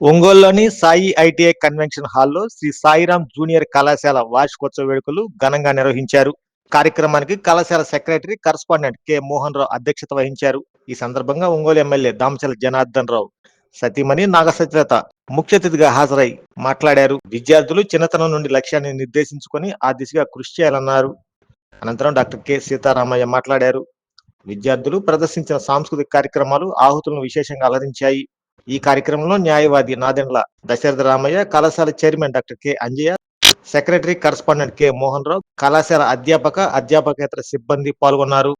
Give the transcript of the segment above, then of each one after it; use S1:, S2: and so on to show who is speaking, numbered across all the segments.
S1: ఒంగోలులోని Sai ITI convention హాల్లో Shri Sairam junior కళాశాల వార్షికోత్సవ వేడుకలు ఘనంగా నిర్వహించారు. కార్యక్రమానికి కళాశాల secretary correspondent K. Mohan Rao అధ్యక్షత వహించారు. ఈ సందర్భంగా ఒంగోలు ఎమ్మెల్యే దామచల జనార్దన్ రావు సతీమణి నాగసత్యత ముఖ్య అతిథిగా హాజరై మాట్లాడారు. విద్యార్థులు చిన్నతనం నుండి లక్ష్యాన్ని నిర్దేశించుకొని ఆ దిశగా కృషి చేయాలన్నారు. అనంతరం డాక్టర్ కె. సీతారామయ్య మాట్లాడారు. విద్యార్థులు ప్రదర్శించిన సాంస్కృతిక కార్యక్రమాలు ఆహుతులను విశేషంగా అలరించాయి. ఈ కార్యక్రమంలో న్యాయవాది నాదెండ్ల దశరథ రామయ్య కళాశాల chairman doctor K. Anjaiah secretary correspondent K. Mohan Rao కళాశాల అధ్యాపక అధ్యాపకేతర సిబ్బంది పాల్గొన్నారు.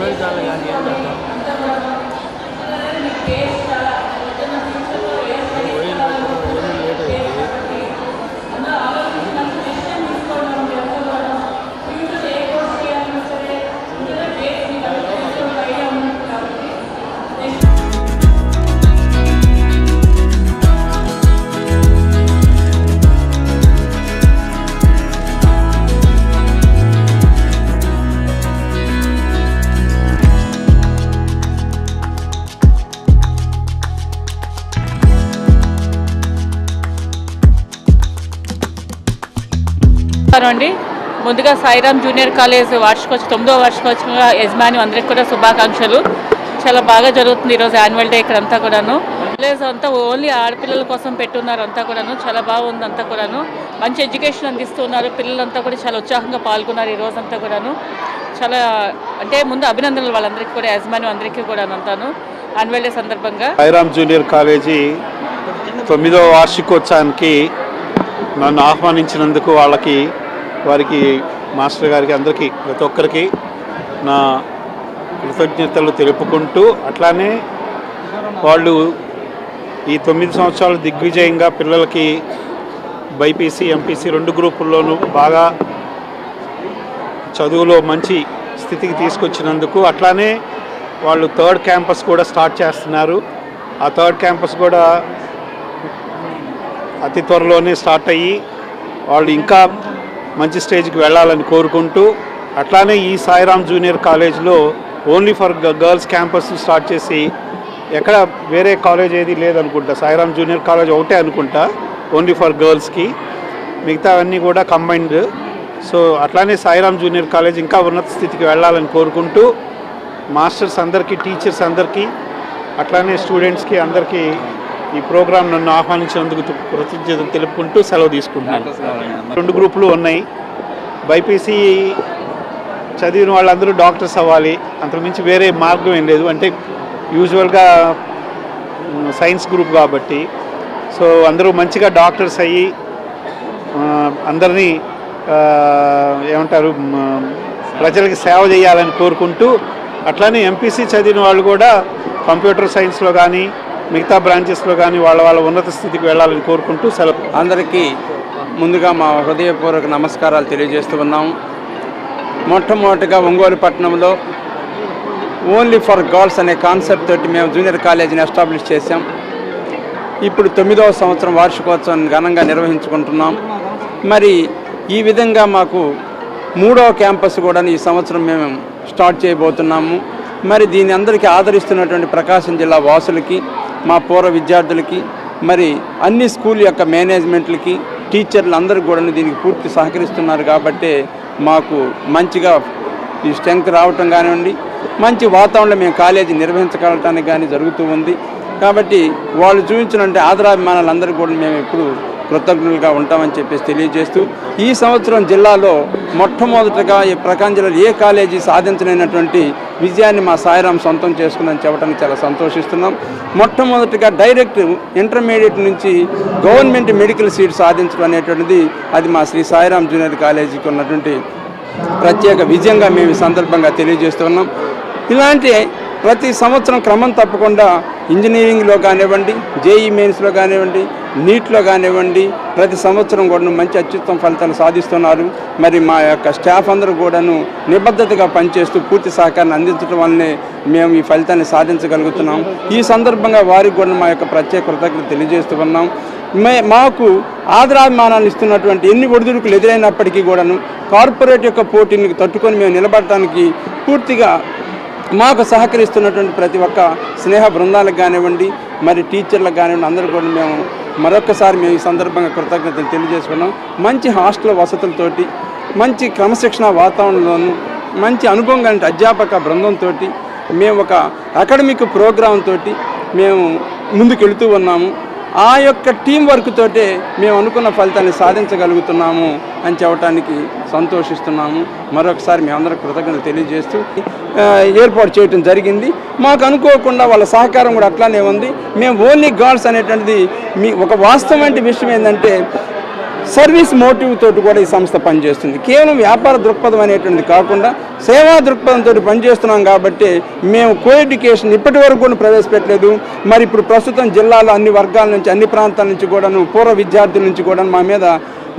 S2: బాగా
S3: కొంచెం చాలు కానీ
S2: నమస్కారం అండి. ముందుగా సాయిరామ్ జూనియర్ కాలేజ్ వార్షికోత్సవం తొమ్మిదో వార్షికోత్సవంగా యజమాని అందరికి కూడా శుభాకాంక్షలు. చాలా బాగా జరుగుతుంది ఈరోజు యాన్యువల్ డే ఇక్కడంతా కూడాను. కాలేజ్ అంతా ఓన్లీ ఆడపిల్లల కోసం పెట్టున్నారు అంతా కూడాను. చాలా బాగుంది అంతా కూడాను. మంచి ఎడ్యుకేషన్ అందిస్తున్నారు. పిల్లలంతా కూడా చాలా ఉత్సాహంగా పాల్గొన్నారు ఈరోజు అంతా కూడాను. చాలా అంటే ముందు అభినందనలు వాళ్ళందరికీ కూడా యజమాని అందరికీ కూడా అంతాను. యాన్యువల్ డే సందర్భంగా.
S4: సాయిరామ్ జూనియర్ కాలేజీ తొమ్మిదవ వార్షికోత్సవానికి నన్ను ఆహ్వానించినందుకు వాళ్ళకి వారికి మాస్టర్ గారికి అందరికీ ప్రతి ఒక్కరికి నా కృతజ్ఞతలు తెలుపుకుంటూ అట్లానే వాళ్ళు ఈ తొమ్మిది సంవత్సరాలు దిగ్విజయంగా పిల్లలకి బైపీసీ ఎంపీసీ రెండు గ్రూపుల్లోనూ బాగా చదువులో మంచి స్థితికి తీసుకొచ్చినందుకు అట్లానే వాళ్ళు థర్డ్ క్యాంపస్ కూడా స్టార్ట్ చేస్తున్నారు. ఆ థర్డ్ క్యాంపస్ కూడా అతి త్వరలోనే స్టార్ట్ అయ్యి వాళ్ళు ఇంకా మంచి స్టేజ్కి వెళ్ళాలని కోరుకుంటూ అట్లానే ఈ సాయిరామ్ జూనియర్ కాలేజ్లో only for girls campus start చేసి ఎక్కడ వేరే కాలేజ్ ఏది లేదనుకుంటా. సాయిరామ్ జూనియర్ కాలేజ్ ఒకటే అనుకుంటా ఓన్లీ ఫర్ గర్ల్స్కి. మిగతా అన్నీ కూడా కంబైన్డ్. సో అట్లానే సాయిరామ్ జూనియర్ కాలేజ్ ఇంకా ఉన్నత స్థితికి వెళ్ళాలని కోరుకుంటూ మాస్టర్స్ అందరికీ టీచర్స్ అందరికీ అట్లానే స్టూడెంట్స్కి అందరికీ ఈ ప్రోగ్రాం నన్ను ఆహ్వానించినందుకు కృతజ్ఞత తెలుపుకుంటూ సెలవు తీసుకుంటున్నాను. రెండు గ్రూపులు ఉన్నాయి. బైపీసీ చదివిన వాళ్ళందరూ డాక్టర్స్ అవ్వాలి. అంతకుమించి వేరే మార్గం ఏం లేదు. అంటే యూజువల్గా సైన్స్ గ్రూప్ కాబట్టి. సో అందరూ మంచిగా డాక్టర్స్ అయ్యి అందరినీ ఏమంటారు ప్రజలకి సేవ చేయాలని కోరుకుంటూ అట్లానే ఎంపీసీ చదివిన వాళ్ళు కూడా కంప్యూటర్ సైన్స్లో కానీ మిగతా బ్రాంచెస్లో కానీ వాళ్ళ వాళ్ళ ఉన్నత స్థితికి వెళ్ళాలని కోరుకుంటూ సెలవు.
S5: అందరికీ ముందుగా మా హృదయపూర్వక నమస్కారాలు తెలియజేస్తూ ఉన్నాము మొట్టమొదటిగా ఒంగోలు పట్టణంలో ఓన్లీ ఫర్ గర్ల్స్ అనే కాన్సెప్ట్ తోటి మేము జూనియర్ కాలేజీని ఎస్టాబ్లిష్ చేశాం. ఇప్పుడు తొమ్మిదవ సంవత్సరం వార్షికోత్సవాన్ని ఘనంగా నిర్వహించుకుంటున్నాం. మరి ఈ విధంగా మాకు మూడవ క్యాంపస్ కూడా ఈ సంవత్సరం మేము స్టార్ట్ చేయబోతున్నాము. మరి దీని అందరికీ ఆదరిస్తున్నటువంటి ప్రకాశం జిల్లా వాసులకి మా పూర్వ విద్యార్థులకి మరి అన్ని స్కూల్ యొక్క మేనేజ్మెంట్లకి టీచర్లు అందరూ కూడా దీనికి పూర్తి సహకరిస్తున్నారు కాబట్టి మాకు మంచిగా ఈ స్ట్రెంగ్త్ రావటం కానివ్వండి మంచి వాతావరణంలో మేము కాలేజీ నిర్వహించగలటానికి కానీ జరుగుతూ ఉంది. కాబట్టి వాళ్ళు చూపించినంటే ఆదరాభిమానాలు అందరూ కూడా మేము ఎప్పుడు కృతజ్ఞులుగా ఉంటామని చెప్పేసి తెలియజేస్తూ ఈ సంవత్సరం జిల్లాలో మొట్టమొదటగా ఈ ప్రకాశం జిల్లాలో ఏ కాలేజీ సాధించలేనటువంటి విజయాన్ని మా సాయిరాం సొంతం చేసుకుందని చెప్పడానికి చాలా సంతోషిస్తున్నాం. మొట్టమొదటిగా డైరెక్ట్ ఇంటర్మీడియట్ నుంచి గవర్నమెంట్ మెడికల్ సీట్ సాధించడం అనేటువంటిది అది మా శ్రీ సాయిరాం జూనియర్ కాలేజీకి ఉన్నటువంటి ప్రత్యేక విజయంగా మేము సందర్భంగా తెలియజేస్తున్నాం. ఇలాంటి ప్రతి సంవత్సరం క్రమం తప్పకుండా ఇంజనీరింగ్లో కానివ్వండి జేఈ మెయిన్స్లో కానివ్వండి నీటిలో కానివ్వండి ప్రతి సంవత్సరం కూడా మంచి అత్యుత్తమ ఫలితాలు సాధిస్తున్నారు. మరి మా యొక్క స్టాఫ్ అందరూ కూడాను నిబద్ధతగా పనిచేస్తూ పూర్తి సహకారాన్ని అందించడం వల్లనే మేము ఈ ఫలితాన్ని సాధించగలుగుతున్నాం. ఈ సందర్భంగా వారికి కూడా మా యొక్క ప్రత్యేక కృతజ్ఞత తెలియజేస్తూ ఉన్నాం. మే మాకు ఆదరాభిమానాలు ఇస్తున్నటువంటి ఎన్ని ఒడిదుడుకులు ఎదురైనప్పటికీ కూడాను కార్పొరేట్ యొక్క పోటీని తట్టుకొని మేము నిలబడటానికి పూర్తిగా మాకు సహకరిస్తున్నటువంటి ప్రతి ఒక్క స్నేహ బృందాలకు కానివ్వండి మరి టీచర్లకు కానివ్వండి అందరూ కూడా మేము మరొకసారి మేము ఈ సందర్భంగా కృతజ్ఞతలు తెలియజేసుకున్నాం. మంచి హాస్టల్ వసతులతోటి మంచి క్రమశిక్షణ వాతావరణంలోనూ మంచి అనుభవం కలిగిన అధ్యాపక బృందంతో మేము ఒక అకాడమిక్ ప్రోగ్రామ్ తోటి మేము ముందుకెళ్తూ ఉన్నాము. ఆ యొక్క టీం వర్క్ తోటే మేము అనుకున్న ఫలితాన్ని సాధించగలుగుతున్నాము అని చెప్పడానికి సంతోషిస్తున్నాము. మరొకసారి మేమందరం కృతజ్ఞతలు తెలియజేస్తూ ఏర్పాటు చేయటం జరిగింది. మాకు అనుకోకుండా వాళ్ళ సహకారం కూడా అట్లానే ఉంది. మేము ఓన్లీ గాడ్స్ అనేటువంటిది మీ ఒక వాస్తవం అంటే విషయం ఏంటంటే సర్వీస్ మోటివ్ తోటి కూడా ఈ సంస్థ పనిచేస్తుంది. కేవలం వ్యాపార దృక్పథం అనేటువంటిది కాకుండా సేవా దృక్పథంతో పనిచేస్తున్నాం కాబట్టి మేము కో ఎడ్యుకేషన్ ఇప్పటి వరకు కూడా ప్రవేశపెట్టలేదు. మరి ఇప్పుడు ప్రస్తుతం జిల్లాలో అన్ని వర్గాల నుంచి అన్ని ప్రాంతాల నుంచి కూడాను పూర్వ విద్యార్థుల నుంచి కూడా మా మీద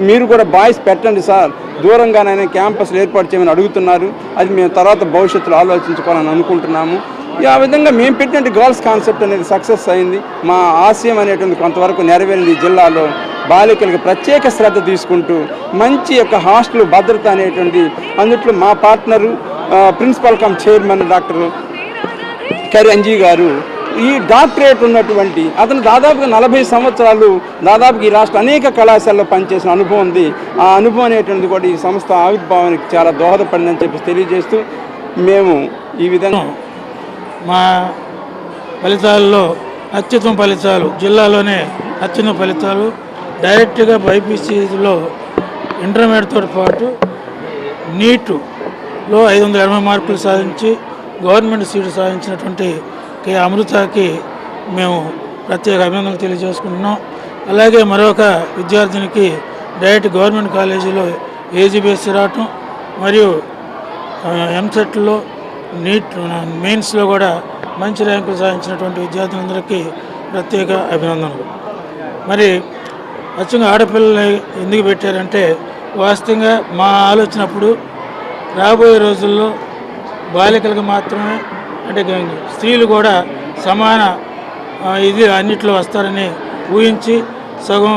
S5: మీరు కూడా బాయ్స్ పెట్టండి సార్. దూరంగానైనా క్యాంపస్లు ఏర్పాటు చేయమని అడుగుతున్నారు. అది మేము తర్వాత భవిష్యత్తులో ఆలోచించుకోవాలని అనుకుంటున్నాము. ఈ ఆ విధంగా మేము పెట్టినట్టు గర్ల్స్ కాన్సెప్ట్ అనేది సక్సెస్ అయింది. మా ఆశయం అనేటువంటి కొంతవరకు నెరవేరింది జిల్లాలో. బాలికలకు ప్రత్యేక శ్రద్ధ తీసుకుంటూ మంచి యొక్క హాస్టల్ భద్రత అనేటువంటి అందుట్లో మా partner principal cum chairman doctor Karanji గారు ఈ డాక్టరేట్ ఉన్నటువంటి అతను దాదాపుగా నలభై సంవత్సరాలు దాదాపుగా ఈ రాష్ట్ర అనేక కళాశాలలో పనిచేసిన అనుభవం ఉంది. ఆ అనుభవం అనేటువంటిది కూడా ఈ సంస్థ ఆవిర్భావానికి చాలా దోహదపడిందని చెప్పి తెలియజేస్తూ మేము ఈ విధంగా
S3: మా ఫలితాల్లో అత్యుత్తమ ఫలితాలు జిల్లాలోనే అత్యున్నత ఫలితాలు డైరెక్ట్గా బైపీసీలో ఇంటర్మీడియట్తో పాటు నీటులో ఐదు వందల ఎనభై మార్కులు సాధించి గవర్నమెంట్ సీటు సాధించినటువంటి కే అమృతకి మేము ప్రత్యేక అభినందనలు తెలియజేసుకుంటున్నాం. అలాగే మరొక విద్యార్థినికి డైరెక్ట్ గవర్నమెంట్ కాలేజీలో ఏజీబీఎస్సీ రావటం మరియు ఎంసెట్లో నీట్ మెయిన్స్లో కూడా మంచి ర్యాంకులు సాధించినటువంటి విద్యార్థులందరికీ ప్రత్యేక అభినందనలు. మరి అచ్చంగా ఆడపిల్లల్ని ఎందుకు పెట్టారంటే వాస్తవంగా మా ఆలోచన అప్పుడు రాబోయే రోజుల్లో బాలికలకు మాత్రమే అంటే స్త్రీలు కూడా సమాన ఇది అన్నిట్లో వస్తారని ఊహించి సగం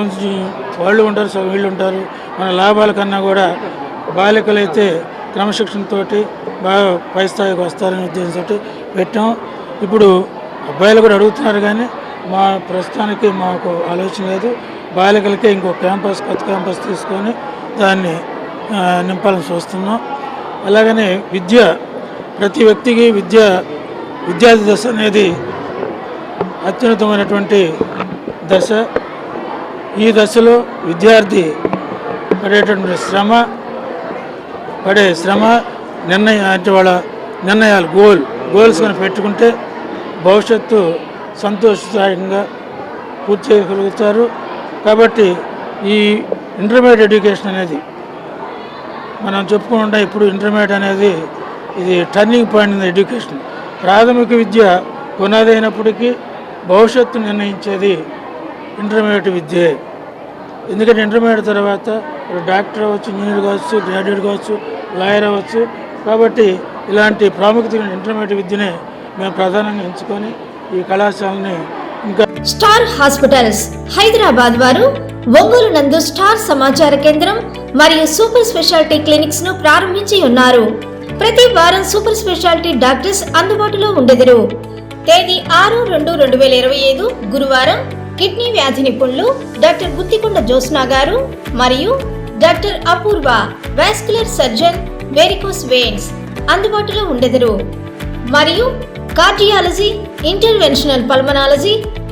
S3: వాళ్ళు ఉంటారు సగం వీళ్ళు ఉంటారు. మన లాభాల కన్నా కూడా బాలికలైతే క్రమశిక్షణతో బాగా పై స్థాయికి వస్తారనే ఉద్దేశంతో పెట్టాం. ఇప్పుడు అబ్బాయిలు కూడా అడుగుతున్నారు కానీ మా ప్రస్తుతానికి మాకు ఆలోచన లేదు. బాలికలకే ఇంకో క్యాంపస్ కొత్త క్యాంపస్ తీసుకొని దాన్ని నింపాలని చూస్తున్నాం. అలాగనే విద్య ప్రతి వ్యక్తికి విద్య విద్యార్థి దశ అనేది అత్యున్నతమైనటువంటి దశ. ఈ దశలో విద్యార్థి పడేటటువంటి శ్రమ పడే శ్రమ నిర్ణయ అంటే వాళ్ళ నిర్ణయాలు గోల్ గోల్స్ కానీ పెట్టుకుంటే భవిష్యత్తు సంతోషదాయకంగా పూర్తి చేయగలుగుతారు. కాబట్టి ఈ ఇంటర్మీడియట్ ఎడ్యుకేషన్ అనేది మనం చెప్పుకుంటా ఇప్పుడు ఇంటర్మీడియట్ అనేది ఇది టర్నింగ్ పాయింట్ ఇన్ ఎడ్యుకేషన్ ప్రాథమిక విద్య పునాది అయినప్పటికీ భవిష్యత్తు నిర్ణయించేది ఇంటర్మీడియట్ విద్యే. ఎందుకంటే ఇంటర్మీడియట్ తర్వాత డాక్టర్ అవ్వచ్చు ఇంజనీర్ కావచ్చు గ్రాడ్యుయేట్ కావచ్చు లాయర్ అవ్వచ్చు. కాబట్టి ఇలాంటి ప్రాముఖ్యత ఇంటర్మీడియట్ విద్యనే మేము ప్రధానంగా ఎంచుకొని ఈ కళాశాలని
S6: స్టార్ హాస్పిటల్స్. హైదరాబాద్ వారు ఒంగోలు నందు స్టార్ సమాచార కేంద్రం మరియు సూపర్ స్పెషాలిటీ క్లినిక్స్ను ప్రారంభించి ఉన్నారు. ప్రతి వారం సూపర్ స్పెషాలిటీ డాక్టర్స్ అందుబాటులో ఉండెదరు. తేదీ ఆరు రెండు రెండు వేల ఇరవై ఐదు గురువారం కిడ్నీ వ్యాధి నిపుణులు డాక్టర్ గుత్తికొండ జోస్నా గారు మరియు doctor Apoorva vascular surgeon varicose veins అందుబాటులో ఉండెదరు. మరియు cardiology interventional pulmonology